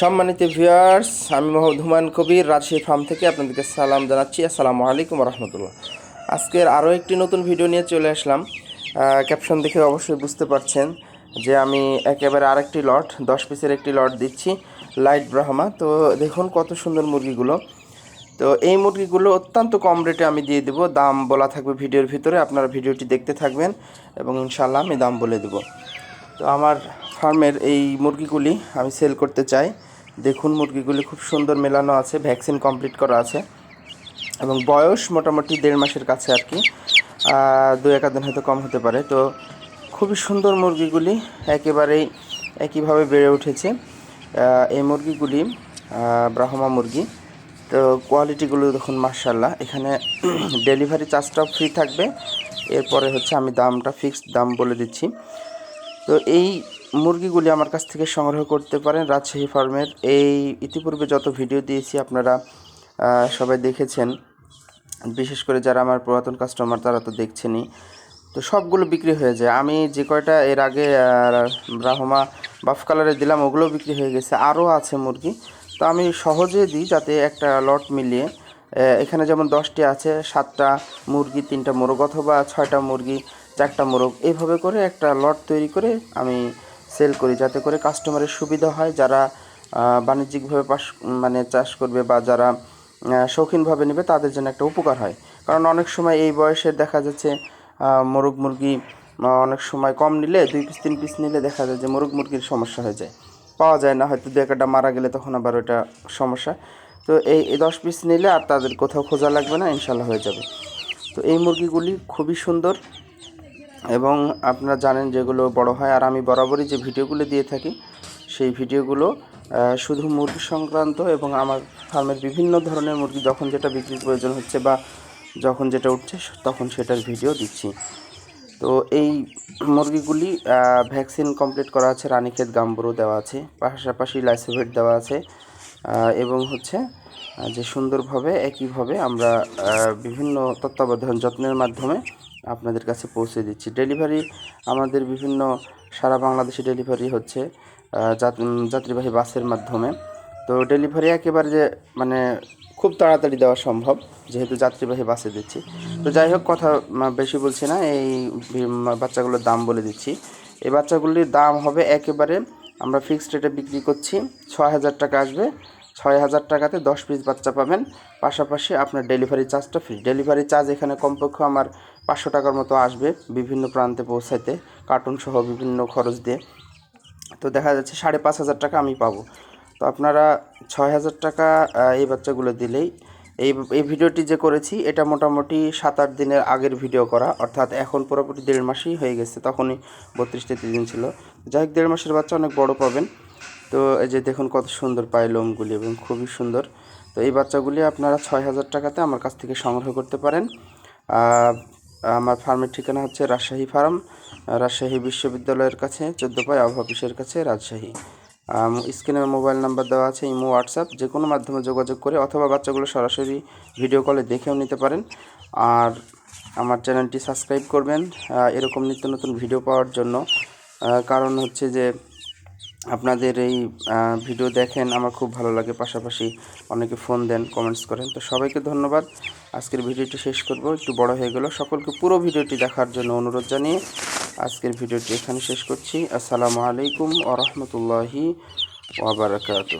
সম্মানিত ভিউয়ার্স, আমি মোহাম্মদ হুমায়ুন কবির, রাজশাহী ফার্ম থেকে আপনাদেরকে সালাম জানাচ্ছি। আসসালামু আলাইকুম রহমতুল্লাহ। আজকের আরও একটি নতুন ভিডিও নিয়ে চলে আসলাম। ক্যাপশন দেখে অবশ্যই বুঝতে পারছেন যে আমি একেবারে আরেকটি লট দশ পিসের একটি লট দিচ্ছি লাইট ব্রাহ্মা তো দেখুন কত সুন্দর মুরগিগুলো। তো এই মুরগিগুলো অত্যন্ত কম রেটে আমি দিয়ে দেবো। দাম বলা থাকবে ভিডিওর ভিতরে, আপনারা ভিডিওটি দেখতে থাকবেন এবং ইনশাল্লাহ আমি দাম বলে দেবো। তো আমার ফার্মের এই মুরগিগুলি আমি সেল করতে চাই। দেখুন মুরগিগুলি খুব সুন্দর মেলানো আছে ভ্যাকসিন কমপ্লিট করা আছে এবং বয়স মোটামুটি দেড় মাসের কাছে আর কি। দু এক দিন হয়তো কম হতে পারে। তো খুবই সুন্দর মুরগিগুলি, একেবারেই একইভাবে বেড়ে উঠেছে। এই মুরগিগুলি ব্রাহ্মা মুরগি। তো কোয়ালিটিগুলো দেখুন মার্শাল্লাহ এখানে ডেলিভারি চার্জটাও ফ্রি থাকবে। এরপরে হচ্ছে আমি দামটা ফিক্সড দাম বলে দিচ্ছি। তো এই মুরগিগুলি আমার কাছ থেকে সংগ্রহ করতে পারেন রাজশাহী ফার্মের। এই ইতিপূর্বে যত ভিডিও দিয়েছি, আপনারা সবাই দেখেছেন। বিশেষ করে যারা আমার পুরাতন কাস্টমার তারা তো দেখছেনই। তো সবগুলো বিক্রি হয়ে যায়। আমি যে কয়টা এর আগে ব্রাহ্মা বাফ কালারে দিলাম ওগুলো বিক্রি হয়ে গেছে। আরও আছে মুরগি। তো আমি সহজে দিই যাতে একটা লট মিলিয়ে এখানে যেমন দশটি আছে, সাতটা মুরগি, তিনটা মোরগ অথবা ছয়টা মুরগি, চারটা মোরগ এইভাবে করে একটা লট তৈরি করে আমি সেল করি যাতে করে কাস্টমারের সুবিধা হয়, যারা বাণিজ্যিকভাবে পাশ মানে চাষ করবে বা যারা শৌখিনভাবে নেবে তাদের জন্য একটা উপকার হয়। কারণ অনেক সময় এই বয়সে দেখা যাচ্ছে মোরগ মুরগি অনেক সময় কম নিলে, দুই পিস, তিন পিস নিলে দেখা যায় যে মোরগ মুরগির সমস্যা হয়ে যায়। পাওয়া যায় না, হয়তো দু একটা মারা গেলে তখন আবার ওটা সমস্যা। তো এই দশ পিস নিলে আর তাদের কোথাও খোঁজা লাগবে না, ইনশাল্লাহ হয়ে যাবে। তো এই মুরগিগুলি খুবই সুন্দর এবং আপনারা জানেন যেগুলো বড় হয়, আর আমি বরাবরই যে ভিডিওগুলো দিয়ে থাকি, সেই ভিডিওগুলো শুধু মুরগি সংক্রান্ত এবং আমার ফার্মের বিভিন্ন ধরনের মুরগি যখন যেটা বিক্রির প্রয়োজন হচ্ছে বা যখন যেটা উঠছে, তখন সেটার ভিডিও দিচ্ছি। তো এই মুরগিগুলি ভ্যাকসিন কমপ্লিট করা আছে, রানীক্ষেত গাম্বুরও দেওয়া আছে, পাশাপাশি লাইসোভেট দেওয়া আছে এবং হচ্ছে যে সুন্দরভাবে, একইভাবে আমরা বিভিন্ন তত্ত্বাবধান যত্নের মাধ্যমে আপনাদের কাছে পৌঁছে দিচ্ছি। ডেলিভারি আমাদের বিভিন্ন সারা বাংলাদেশে ডেলিভারি হচ্ছে যাত্রীবাহী বাসের মাধ্যমে। তো ডেলিভারি একেবারে যে মানে খুব তাড়াতাড়ি দেওয়া সম্ভব, যেহেতু যাত্রীবাহী বাসে দিচ্ছি। তো যাই হোক, কথা বেশি বলছি না, এই বাচ্চাগুলোর দাম বলে দিচ্ছি। এই বাচ্চাগুলির দাম হবে একেবারে, আমরা ফিক্সড রেটে বিক্রি করছি ছ হাজার টাকা আসবে। ছয় হাজার টাকাতে দশ পিস বাচ্চা পাবেন। পাশাপাশি আপনার ডেলিভারি চার্জটা ফ্রি ডেলিভারি চার্জ এখানে কমপক্ষে আমার পাঁচশো টাকার মতো আসবে বিভিন্ন প্রান্তে পৌঁছাইতে কার্টুন সহ বিভিন্ন খরচ দিয়ে। তো দেখা যাচ্ছে সাড়ে পাঁচ হাজার টাকা আমি পাবো। তো আপনারা ছয় হাজার টাকা এই বাচ্চাগুলো দিলেই এই এই ভিডিওটি যে করেছি, এটা মোটামুটি সাত আট দিনের আগের ভিডিও করা। অর্থাৎ এখন পুরোপুরি দেড় মাসই হয়ে গেছে, তখনই বত্রিশ তেত্রিশ দিন ছিল। যাই হোক, দেড় মাসের বাচ্চা অনেক বড় পাবেন। তো এই যে দেখুন কত সুন্দর পায় লোমগুলি এবং খুবই সুন্দর। তো এই বাচ্চাগুলি আপনারা ছয় হাজার টাকাতে আমার কাছ থেকে সংগ্রহ করতে পারেন। আমার ফার্মের ঠিকানা হচ্ছে রাজশাহী ফার্ম, রাজশাহী বিশ্ববিদ্যালয়ের কাছে চোদ্দ পায় আবহাওয়া অফিসের কাছে রাজশাহী। স্ক্রিনে মোবাইল নাম্বার দেওয়া আছে, ইমো, হোয়াটসঅ্যাপ যে কোনো মাধ্যমে যোগাযোগ করে অথবা বাচ্চাগুলো সরাসরি ভিডিও কলে দেখেও নিতে পারেন। আর আমার চ্যানেলটি সাবস্ক্রাইব করবেন এরকম নিত্য নতুন ভিডিও পাওয়ার জন্য। কারণ হচ্ছে যে আপনাদের এই ভিডিও দেখেন, আমার খুব ভালো লাগে। পাশাপাশি অনেকে ফোন দেন কমেন্টস করেন। তো সবাইকে ধন্যবাদ। আজকের ভিডিওটি শেষ করব। একটু বড় হয়ে গেল। সকলকে পুরো ভিডিওটি দেখার জন্য অনুরোধ জানিয়ে আজকের ভিডিওটি এখানে শেষ করছি। আসসালামু আলাইকুম ওরহমতুল্লাহি রহমতুল্লাহি ওবরাকাতু